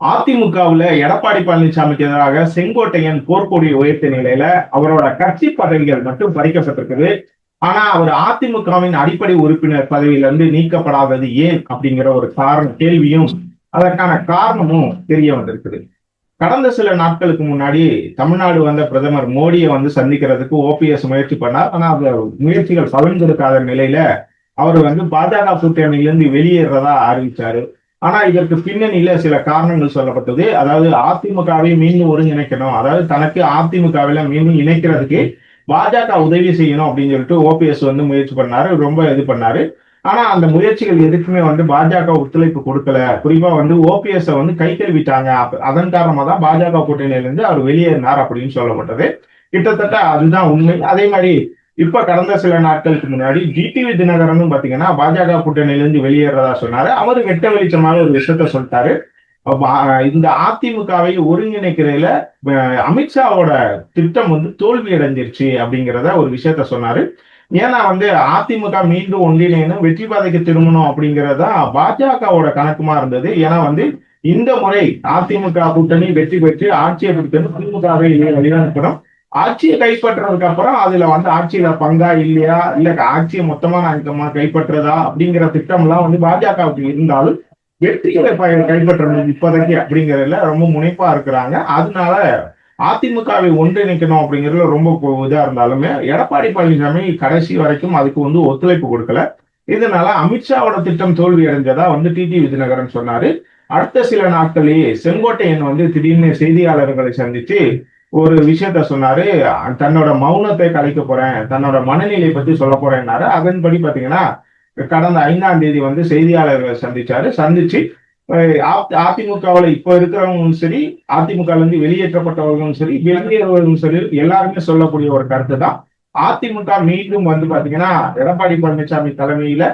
அதிமுகவுல எடப்பாடி பழனிசாமிக்கு எதிராக செங்கோட்டையன் போர்க்கொடியை உயர்த்த நிலையில அவரோட கட்சி பதவிகள் மட்டும் பறிக்கப்பட்டிருக்குது. ஆனா அவர் அதிமுகவின் அடிப்படை உறுப்பினர் பதவியிலிருந்து நீக்கப்படாதது ஏன் அப்படிங்கிற ஒரு காரண கேள்வியும் அதற்கான காரணமும் தெரிய வந்திருக்குது. கடந்த சில நாட்களுக்கு முன்னாடி தமிழ்நாடு வந்த பிரதமர் மோடியை வந்து சந்திக்கிறதுக்கு ஓபிஎஸ் முயற்சி பண்ணார். ஆனா அந்த முயற்சிகள் பலன் கொடுக்காத நிலையில அவர் வந்து பாஜக கூட்டணியிலிருந்து வெளியேறதா அறிவிச்சாரு. ஆனா இதற்கு பின்னணியில சில காரணங்கள் சொல்லப்பட்டது. அதாவது அதிமுகவை மீண்டும் ஒருங்கிணைக்கணும். அதாவது தனக்கு அதிமுகவில மீண்டும் இணைக்கிறதுக்கு பாஜக உதவி செய்யணும் அப்படின்னு சொல்லிட்டு ஓபிஎஸ் வந்து முயற்சி பண்ணாரு. ரொம்ப இது பண்ணாரு. ஆனா அந்த முயற்சிகள் எதுக்குமே வந்து பாஜக ஒத்துழைப்பு கொடுக்கல. குறிப்பா வந்து ஓபிஎஸ் வந்து கை கழுவிட்டாங்க அதன் காரணமா தான் பாஜக கூட்டணியிலிருந்து அவர் வெளியேறினார் அப்படின்னு சொல்லப்பட்டது. கிட்டத்தட்ட அதுதான் உண்மை. அதே மாதிரி இப்ப கடந்த சில நாட்களுக்கு முன்னாடி ஜிடிவி தினகரன் பாத்தீங்கன்னா பாஜக கூட்டணியிலிருந்து வெளியேறதா சொன்னாரு. அவரு வெட்ட வெளிச்சமாக ஒரு விஷயத்த சொல்லிட்டாரு. இந்த அதிமுகவை ஒருங்கிணைக்கிறதுல அமித்ஷாவோட திட்டம் வந்து தோல்வி அடைஞ்சிருச்சு அப்படிங்கிறத ஒரு விஷயத்த சொன்னாரு. ஏன்னா வந்து அதிமுக மீண்டும் ஒன்றிணையணும் வெற்றி பாதைக்கு திரும்பணும் அப்படிங்கறதா பாஜகவோட கணக்குமா இருந்தது. ஏன்னா வந்து இந்த முறை அதிமுக கூட்டணி வெற்றி பெற்று ஆட்சியை பிடிக்கணும் திமுகவை வெளியனுப்பணும் ஆட்சியை கைப்பற்றதுக்கு அப்புறம் அதுல வந்து ஆட்சியில பங்கா இல்லையா? இல்ல ஆட்சியை மொத்தமா நாங்க கைப்பற்றுறதா அப்படிங்கிற திட்டம் எல்லாம் வந்து பாஜகவுக்கு இருந்தாலும் வெற்றிகளை கைப்பற்றணும் இப்போதைக்கு அப்படிங்கறதுல ரொம்ப முனைப்பா இருக்கிறாங்க. அதனால அதிமுகவை ஒன்றிணைக்கணும் அப்படிங்கிறதுல ரொம்ப இதா இருந்தாலுமே எடப்பாடி பழனிசாமி கடைசி வரைக்கும் அதுக்கு வந்து ஒத்துழைப்பு கொடுக்கல. இதனால அமித்ஷாவோட திட்டம் தோல்வி அடைஞ்சதா வந்து டிடி விஜயநகரன் சொன்னாரு. அடுத்த சில நாட்களே செங்கோட்டையன் வந்து திடீர்னு செய்தியாளர்களை சந்திச்சு ஒரு விஷயத்த சொன்னாரு தன்னோட மௌனத்தை கலைக்க போறேன் தன்னோட மனநிலை பத்தி சொல்ல போறேன்னாரு. அதன்படி பாத்தீங்கன்னா கடந்த ஐந்தாம் தேதி வந்து செய்தியாளர்களை சந்திச்சாரு. சந்திச்சு அதிமுகவில் இப்ப இருக்கிறவங்களும் சரி அதிமுக இருந்து வெளியேற்றப்பட்டவர்களும் சரி வெளியேறவர்களும் சரி எல்லாருமே சொல்லக்கூடிய ஒரு கருத்து தான். அதிமுக மீண்டும் வந்து பாத்தீங்கன்னா எடப்பாடி பழனிசாமி தலைமையில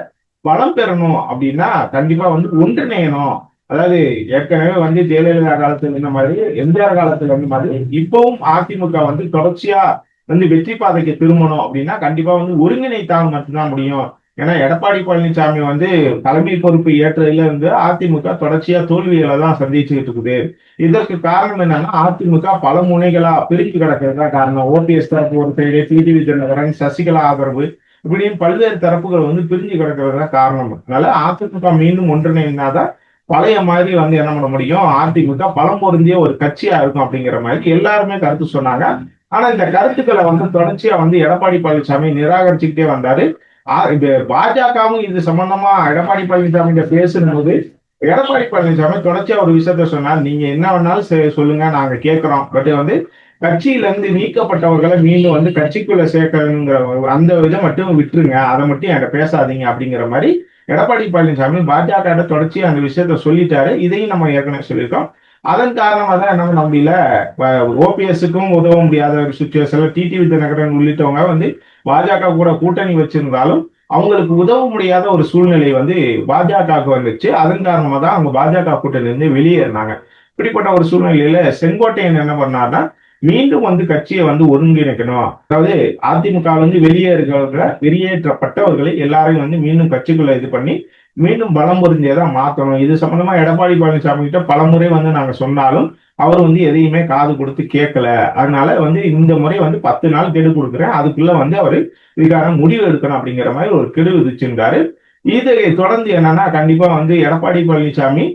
பலம் பெறணும் அப்படின்னா கண்டிப்பா வந்து ஒன்றிணையணும். அதாவது ஏற்கனவே வந்து ஜெயலலிதா காலத்துல இருந்த மாதிரி எம்ஜிஆர் காலத்துல இருந்த மாதிரி இப்பவும் அதிமுக வந்து தொடர்ச்சியா வந்து வெற்றி பாதைக்கு திரும்பணும் அப்படின்னா கண்டிப்பா வந்து ஒருங்கிணைத்தால் மட்டும்தான் முடியும். ஏன்னா எடப்பாடி பழனிசாமி வந்து தலைமை பொறுப்பு ஏற்றதுல இருந்து அதிமுக தொடர்ச்சியா தோல்விகளை தான் சந்திச்சுக்கிட்டு இருக்குது. இதற்கு காரணம் என்னன்னா அதிமுக பல முனைகளா பிரிஞ்சு கிடக்கிறது தான் காரணம். ஓபிஎஸ் தரப்பு ஒரு சைடு டிடிவி தினகரன் சசிகலா ஆதரவு இப்படியும் பல்வேறு தரப்புகள் வந்து பிரிஞ்சு கிடக்கிறது தான் காரணம். அதனால அதிமுக மீண்டும் ஒன்றிணைந்தாதான் பழைய மாதிரி வந்து என்ன பண்ண முடியும்? அதிமுக பலம் பொருந்திய ஒரு கட்சியா இருக்கும் அப்படிங்கிற மாதிரி எல்லாருமே கருத்து சொன்னாங்க. ஆனா இந்த கருத்துக்களை வந்து தொடர்ச்சியா வந்து எடப்பாடி பழனிசாமி நிராகரிச்சுக்கிட்டே வந்தாரு. பாஜகவும் இது சம்பந்தமா எடப்பாடி பழனிசாமி பேசும்போது எடப்பாடி பழனிசாமி தொடர்ச்சியா ஒரு விஷயத்த சொன்னார். நீங்க என்ன வேணாலும் சொல்லுங்க நாங்க கேட்கிறோம். பட் வந்து கட்சியில இருந்து நீக்கப்பட்டவர்களை மீண்டும் வந்து கட்சிக்குள்ள சேர்க்கணுங்கிற அந்த இதை மட்டும் விட்டுருங்க. அதை மட்டும் என்கிட்ட பேசாதீங்க அப்படிங்கிற மாதிரி எடப்பாடி பழனிசாமி பாஜக தொடர்ச்சி அந்த விஷயத்த சொல்லிட்டாரு. இதையும் நம்ம ஏற்கனவே சொல்லியிருக்கோம். அதன் காரணமாக தான் என்ன பண்ண முடியல ஓபிஎஸ்க்கும் உதவ முடியாத ஒரு சுச்சுவேஷன்ல டிடிவி தினகரன் உள்ளிட்டவங்க வந்து பாஜக கூட கூட்டணி வச்சிருந்தாலும் அவங்களுக்கு உதவ முடியாத ஒரு சூழ்நிலை வந்து பாஜகவுக்கு வந்துச்சு. அதன் காரணமாக தான் அவங்க பாஜக கூட்டணி இருந்து வெளியேறினாங்க. இப்படிப்பட்ட ஒரு சூழ்நிலையில செங்கோட்டையன் என்ன பண்ணார்னா மீண்டும் வந்து கட்சியை வந்து ஒருங்கிணைக்கணும். அதாவது அதிமுக வந்து வெளியேறுகிற வெளியேற்றப்பட்டவர்களை எல்லாரையும் வந்து மீண்டும் கட்சிக்குள்ள இது பண்ணி மீண்டும் பலம் பொருந்தியதா மாத்தணும். இது சம்பந்தமா எடப்பாடி பழனிசாமி கிட்ட பல முறை வந்து நாங்க சொன்னாலும் அவர் வந்து எதையுமே காது கொடுத்து கேட்கல. அதனால வந்து இந்த முறை வந்து பத்து நாள் கெடு கொடுக்குறேன். அதுக்குள்ள வந்து அவர் இதுக்கான முடிவு எடுக்கணும் அப்படிங்கிற மாதிரி ஒரு கெடு விதிச்சிருந்தாரு. இதை தொடர்ந்து என்னன்னா கண்டிப்பா வந்து எடப்பாடி பழனிசாமி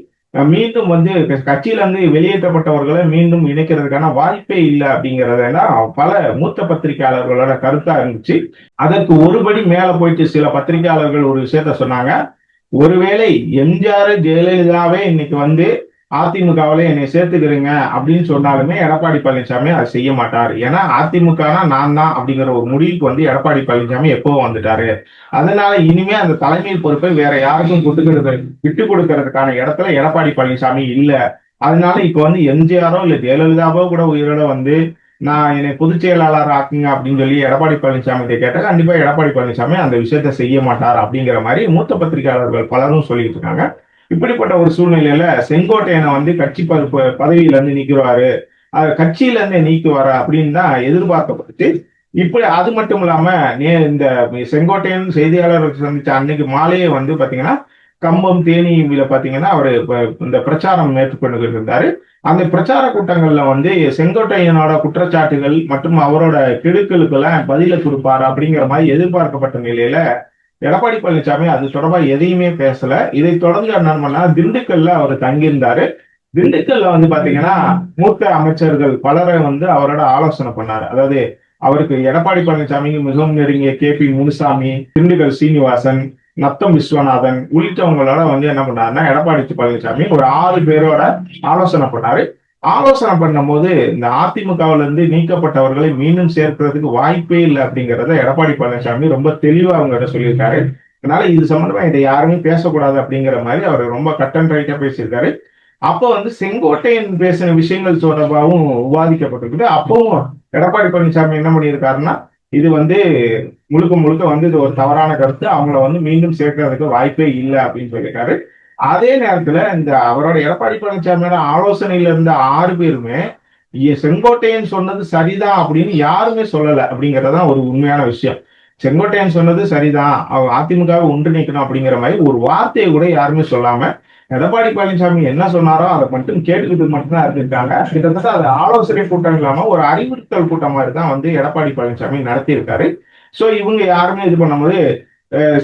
மீண்டும் வந்து கட்சியிலிருந்து வெளியேற்றப்பட்டவர்களை மீண்டும் இணைக்கிறதுக்கான வாய்ப்பே இல்லை அப்படிங்கிறதெல்லாம் பல மூத்த பத்திரிகையாளர்களோட கருத்தா இருந்துச்சு. அதற்கு ஒருபடி மேல போயிட்டு சில பத்திரிகையாளர்கள் ஒரு விஷயத்த சொன்னாங்க. ஒருவேளை எம்ஜிஆர் ஜெயலலிதாவே இன்னைக்கு வந்து அதிமுகவில என்னை சேர்த்துக்கிறீங்க அப்படின்னு சொன்னாலுமே எடப்பாடி பழனிசாமி அதை செய்ய மாட்டார். ஏன்னா அதிமுகனா நான் தான் அப்படிங்கிற ஒரு முடிவுக்கு வந்து எடப்பாடி பழனிசாமி எப்போ வந்துட்டாரு. அதனால இனிமே அந்த தலைமை பொறுப்பை வேற யாருக்கும் கொடுக்கிறது விட்டு கொடுக்கறதுக்கான இடத்துல எடப்பாடி பழனிசாமி இல்ல. அதனால இப்ப வந்து எம்ஜிஆரோ இல்ல ஜெயலலிதாவோ கூட உயிரோட வந்து நான் என்னை பொதுச் செயலாளர் ஆக்குங்க அப்படின்னு சொல்லி எடப்பாடி பழனிசாமி கேட்டா கண்டிப்பா எடப்பாடி பழனிசாமி அந்த விஷயத்த செய்ய மாட்டார் அப்படிங்கிற மாதிரி மூத்த பத்திரிகையாளர்கள் பலரும் சொல்லிட்டு இருக்காங்க. இப்படிப்பட்ட ஒரு சூழ்நிலையில செங்கோட்டையனை வந்து கட்சி பதவியில இருந்து நீக்குவாரு கட்சியில இருந்து நீக்குவாரு அப்படின்னு தான் எதிர்பார்க்கப்பட்டு இப்படி அது மட்டும் இல்லாம நே இந்த செங்கோட்டையன் செய்தியாளர்கள் சந்திச்ச அன்னைக்கு மாலையே வந்து பாத்தீங்கன்னா கம்பம் தேனியில பாத்தீங்கன்னா அவர் இந்த பிரச்சாரம் மேற்கொண்டு இருந்தாரு. அந்த பிரச்சார கூட்டங்கள்ல வந்து செங்கோட்டையனோட குற்றச்சாட்டுகள் மற்றும் அவரோட கெடுக்களுக்கெல்லாம் பதில கொடுப்பாரு அப்படிங்கிற மாதிரி எதிர்பார்க்கப்பட்ட நிலையில எடப்பாடி பழனிசாமி அது தொடர்பா எதையுமே பேசல. இதை தொடர்ந்து என்ன பண்ணா திண்டுக்கல்ல அவர் தங்கியிருந்தாரு. திண்டுக்கல்ல வந்து பாத்தீங்கன்னா மூத்த அமைச்சர்கள் பலரை வந்து அவரோட ஆலோசனை பண்ணாரு. அதாவது அவருக்கு எடப்பாடி பழனிசாமிக்கு மிகவும் நெருங்கிய கே பி முனுசாமி திண்டுக்கல் சீனிவாசன் நத்தம் விஸ்வநாதன் உள்ளிட்டவங்களோட வந்து என்ன பண்ணாருன்னா எடப்பாடி பழனிசாமி ஒரு ஆறு பேரோட ஆலோசனை பண்ணாரு. ஆலோசனை பண்ணும்போது இந்த அதிமுகவுல இருந்து நீக்கப்பட்டவர்களை மீண்டும் சேர்க்கிறதுக்கு வாய்ப்பே இல்லை அப்படிங்கிறத எடப்பாடி பழனிசாமி ரொம்ப தெளிவா அவங்ககிட்ட சொல்லியிருக்காரு. அதனால இது சம்பந்தமா இதை யாருமே பேசக்கூடாது அப்படிங்கிற மாதிரி அவர் ரொம்ப கட் அண்ட் ரைட்டா பேசியிருக்காரு. அப்போ வந்து செங்கோட்டையன் பேசின விஷயங்கள் தொடர்பாகவும் விவாதிக்கப்பட்டிருக்குது. அப்பவும் எடப்பாடி பழனிசாமி என்ன பண்ணியிருக்காருன்னா இது வந்து முழுக்க முழுக்க வந்து இது ஒரு தவறான கருத்து. அவங்கள வந்து மீண்டும் சேர்க்கறதுக்கு வாய்ப்பே இல்லை அப்படின்னு சொல்லியிருக்காரு. அதே நேரத்துல இந்த அவரோட எடப்பாடி பழனிசாமியோட ஆலோசனையில இருந்த ஆறு பேருமே செங்கோட்டையன் சொன்னது சரிதான் அப்படின்னு யாருமே சொல்லல அப்படிங்கறதுதான் ஒரு உண்மையான விஷயம். செங்கோட்டையன் சொன்னது சரிதான் அதிமுகவை ஒன்றிணைக்கணும் அப்படிங்கிற மாதிரி ஒரு வார்த்தையை கூட யாருமே சொல்லாம எடப்பாடி பழனிசாமி என்ன சொன்னாரோ அதை மட்டும் கேட்டுக்கிட்டு மட்டும்தான் இருந்திருக்காங்க கிட்டத்தட்ட அது ஆலோசனை கூட்டம் இல்லாம ஒரு அறிவுறுத்தல் கூட்டம் மாதிரி தான் வந்து எடப்பாடி பழனிசாமி நடத்தியிருக்காரு. சோ இவங்க யாருமே இது பண்ணும்போது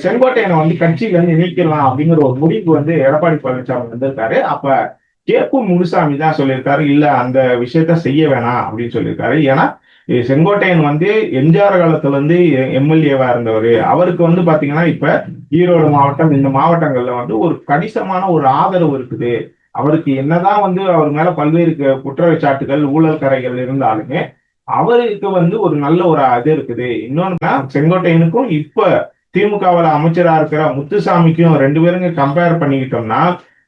செங்கோட்டையனை வந்து கட்சியில இருந்து நீக்கலாம் அப்படிங்கிற ஒரு முடிவு வந்து எடப்பாடி பழனிசாமி வந்திருக்காரு. அப்ப கேப்பு முனுசாமி தான் சொல்லியிருக்காரு இல்ல அந்த விஷயத்த செய்ய வேணாம் அப்படின்னு சொல்லியிருக்காரு. ஏன்னா செங்கோட்டையன் வந்து எம்ஜிஆர் காலத்துல இருந்து எம்எல்ஏவா இருந்தவர். அவருக்கு வந்து பாத்தீங்கன்னா இப்ப ஈரோடு மாவட்டம் இந்த மாவட்டங்கள்ல வந்து ஒரு கணிசமான ஒரு ஆதரவு இருக்குது. அவருக்கு என்னதான் வந்து அவர் மேல பல்வேறு குற்றச்சாட்டுகள் ஊழல் கரைகள் இருந்தாலுமே அவருக்கு வந்து ஒரு நல்ல ஒரு இது இருக்குது. இன்னொன்னா செங்கோட்டையனுக்கும் இப்ப திமுகவில் அமைச்சரா இருக்கிற முத்துசாமிக்கும் ரெண்டு பேருங்க கம்பேர் பண்ணிக்கிட்டோம்னா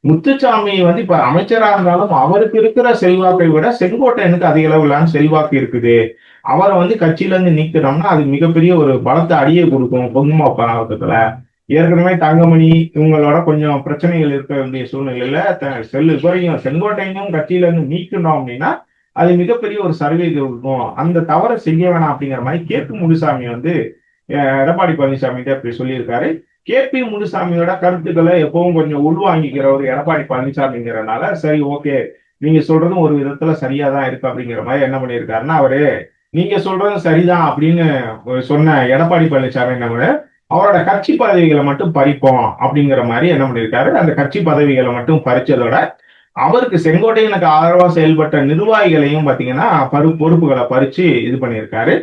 முத்துசாமி வந்து இப்ப அமைச்சரா இருந்தாலும் அவருக்கு இருக்கிற செல்வாக்கை விட செங்கோட்டையனுக்கு அதிக அளவிலான செல்வாக்கு இருக்குது. அவரை வந்து கட்சியில இருந்து நீக்கிறோம்னா அது மிகப்பெரிய ஒரு பலத்தை அடியே கொடுக்கும் பொதுமா மாவட்டத்துல ஏற்கனவே தங்கமணி இவங்களோட கொஞ்சம் பிரச்சனைகள் இருக்க வேண்டிய சூழ்நிலையில செல்லு குறையும் செங்கோட்டையனும் கட்சியில இருந்து நீக்கணும் அப்படின்னா அது மிகப்பெரிய ஒரு சர்வே இருக்கும் அந்த தவறை செய்ய வேணாம் அப்படிங்கிற மாதிரி கேட்டு முனுசாமி வந்து எடப்பாடி பழனிசாமி அப்படி சொல்லியிருக்காரு. கே பி முனுசாமியோட கருத்துக்களை எப்பவும் கொஞ்சம் உள்வாங்கிக்கிற ஒரு எடப்பாடி பழனிசாமிங்கிறனால சரி ஓகே நீங்க சொல்றதும் ஒரு விதத்துல சரியா தான் இருக்கு அப்படிங்கிற மாதிரி என்ன பண்ணியிருக்காருன்னா அவரு நீங்க சொல்றதும் சரிதான் அப்படின்னு சொன்ன எடப்பாடி பழனிசாமி என்ன அவரோட கட்சி பதவிகளை மட்டும் பறிப்போம் அப்படிங்கிற மாதிரி என்ன பண்ணியிருக்காரு. அந்த கட்சி பதவிகளை மட்டும் பறிச்சதோட அவருக்கு செங்கோட்டையனுக்கு ஆதரவா செயல்பட்ட நிர்வாகிகளையும் பாத்தீங்கன்னா பரு பொறுப்புகளை பறிச்சு இது பண்ணியிருக்காரு.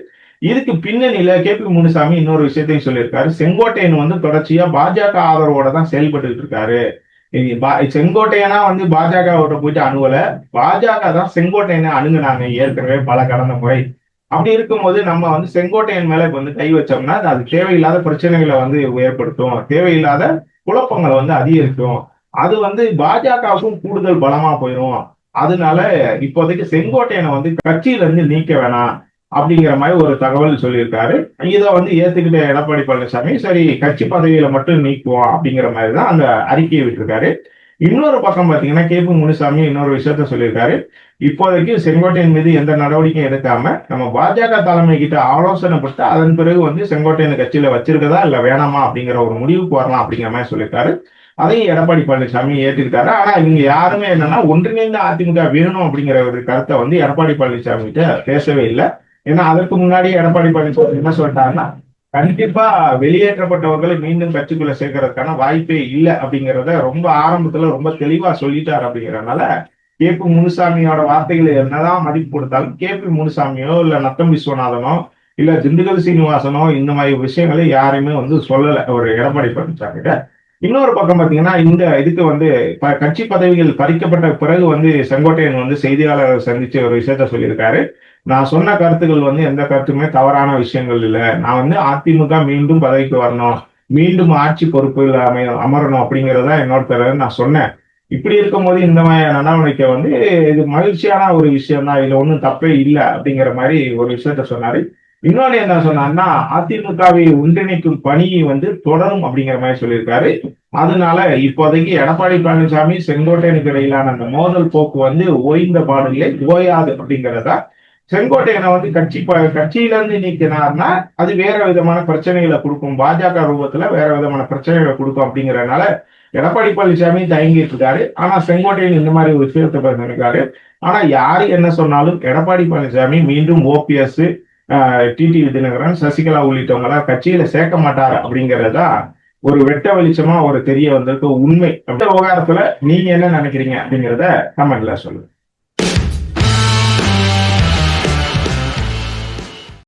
இதுக்கு பின்னணியில கே பி முனுசாமி இன்னொரு விஷயத்தையும் சொல்லியிருக்காரு. செங்கோட்டையன் வந்து தொடர்ச்சியா பாஜக ஆதரவோட தான் செயல்பட்டு இருக்காரு. செங்கோட்டையனா வந்து பாஜகவோட போயிட்டு அணுகல. பாஜக தான் செங்கோட்டையனை அணுகுனாங்க ஏற்கனவே பல கடந்த முறை. அப்படி இருக்கும்போது நம்ம வந்து செங்கோட்டையன் மேல வந்து கை வச்சோம்னா அது தேவையில்லாத பிரச்சனைகளை வந்து ஏற்படுத்தும். தேவையில்லாத குழப்பங்களை வந்து அதிகரிக்கும். அது வந்து பாஜகவுக்கும் கூடுதல் பலமா போயிடும் அதனால இப்போதைக்கு செங்கோட்டையனை வந்து கட்சியில இருந்து நீக்க வேணாம். அப்படிங்கிற மாதிரி ஒரு தகவல் சொல்லியிருக்காரு. இதை வந்து ஏத்துக்கிட்ட எடப்பாடி பழனிசாமி சரி கட்சி பதவியில மட்டும் நீக்குவோம் அப்படிங்கிற மாதிரி தான் அந்த அறிக்கையை விட்டுருக்காரு. இன்னொரு பக்கம் பாத்தீங்கன்னா கே பி முனுசாமி இன்னொரு விஷயத்த சொல்லியிருக்காரு. இப்போதைக்கு செங்கோட்டையன் மீது எந்த நடவடிக்கையும் எடுக்காம நம்ம பாஜக தலைமை கிட்ட ஆலோசனை பட்டு அதன் பிறகு வந்து செங்கோட்டையன் கட்சியில வச்சிருக்கதா இல்ல வேணாமா அப்படிங்கிற ஒரு முடிவுக்கு வரலாம் அப்படிங்கிற மாதிரி சொல்லியிருக்காரு. அதையும் எடப்பாடி பழனிசாமி ஏற்றுக்கிட்டாரு ஆனா இவங்க யாருமே என்னன்னா ஒன்றிணைந்த அதிமுக வேணும் அப்படிங்கிற ஒரு கருத்தை வந்து எடப்பாடி பழனிசாமி கிட்ட பேசவே இல்லை. ஏன்னா அதற்கு முன்னாடி எடப்பாடி பழனிசாமி என்ன சொல்லிட்டாருன்னா கண்டிப்பா வெளியேற்றப்பட்டவர்களை மீண்டும் கட்சிக்குள்ள சேர்க்கறதுக்கான வாய்ப்பே இல்லை அப்படிங்கிறத ரொம்ப ஆரம்பத்துல ரொம்ப தெளிவா சொல்லிட்டாரு அப்படிங்கறதுனால கே பி முனுசாமியோட வார்த்தைகளை என்னதான் மதிப்பு கொடுத்தாலும் கே பி முனுசாமியோ இல்ல நத்தம் விஸ்வநாதனோ இல்ல திண்டுக்கல் சீனிவாசனோ இந்த மாதிரி விஷயங்களை யாரையுமே வந்து சொல்லல ஒரு எடப்பாடி பழனிசாமி இன்னொரு பக்கம் பாத்தீங்கன்னா இந்த இதுக்கு வந்து கட்சி பதவிகள் பறிக்கப்பட்ட பிறகு வந்து செங்கோட்டையன் வந்து செய்தியாளர் சந்திச்சு ஒரு விஷயத்த சொல்லியிருக்காரு. நான் சொன்ன கருத்துக்கள் வந்து எந்த கருத்துமே தவறான விஷயங்கள் இல்லை. நான் வந்து அதிமுக மீண்டும் பதவிக்கு வரணும் மீண்டும் ஆட்சி பொறுப்பில் அமை அமரணும் அப்படிங்கிறத என்னோட தலைவர் நான் சொன்னேன். இப்படி இருக்கும்போது இந்த மாதிரி நடவடிக்கை வந்து இது மகிழ்ச்சியான ஒரு விஷயம் தான் இதுல ஒன்றும் தப்பே இல்லை அப்படிங்கிற மாதிரி ஒரு விஷயத்த சொன்னாரு. இன்னொன்னு என்ன சொன்னார்னா அதிமுகவை ஒன்றிணைக்கும் பணி வந்து தொடரும் அப்படிங்கிற மாதிரி சொல்லியிருக்காரு. அதனால இப்போதைக்கு எடப்பாடி பழனிசாமி செங்கோட்டையனுக்கு இடையிலான அந்த மோதல் போக்கு வந்து ஓய்ந்த பாடலே ஓயாது அப்படிங்கிறதா செங்கோட்டையனை வந்து கட்சி கட்சியில இருந்து நீக்கினார்னா அது வேற விதமான பிரச்சனைகளை கொடுக்கும். பாஜக ரூபத்துல வேற விதமான பிரச்சனைகளை கொடுக்கும் அப்படிங்கறதுனால எடப்பாடி பழனிசாமி தயங்கிட்டு இருக்காரு ஆனா செங்கோட்டையன் இந்த மாதிரி ஒரு விஷயத்தை பேசிருக்காரு ஆனா யாரு என்ன சொன்னாலும் எடப்பாடி பழனிசாமி மீண்டும் ஓபிஎஸ் டிடி தினகரன் சசிகலா உள்ளிட்டவங்கள கட்சியில சேர்க்க மாட்டார் அப்படிங்கறதா ஒரு வெட்ட வெளிச்சமா ஒரு தெரிய வந்திருக்க உண்மை. அந்த விவகாரத்துல நீங்க என்ன நினைக்கிறீங்க அப்படிங்கறத கமெண்ட்ல சொல்லுங்க.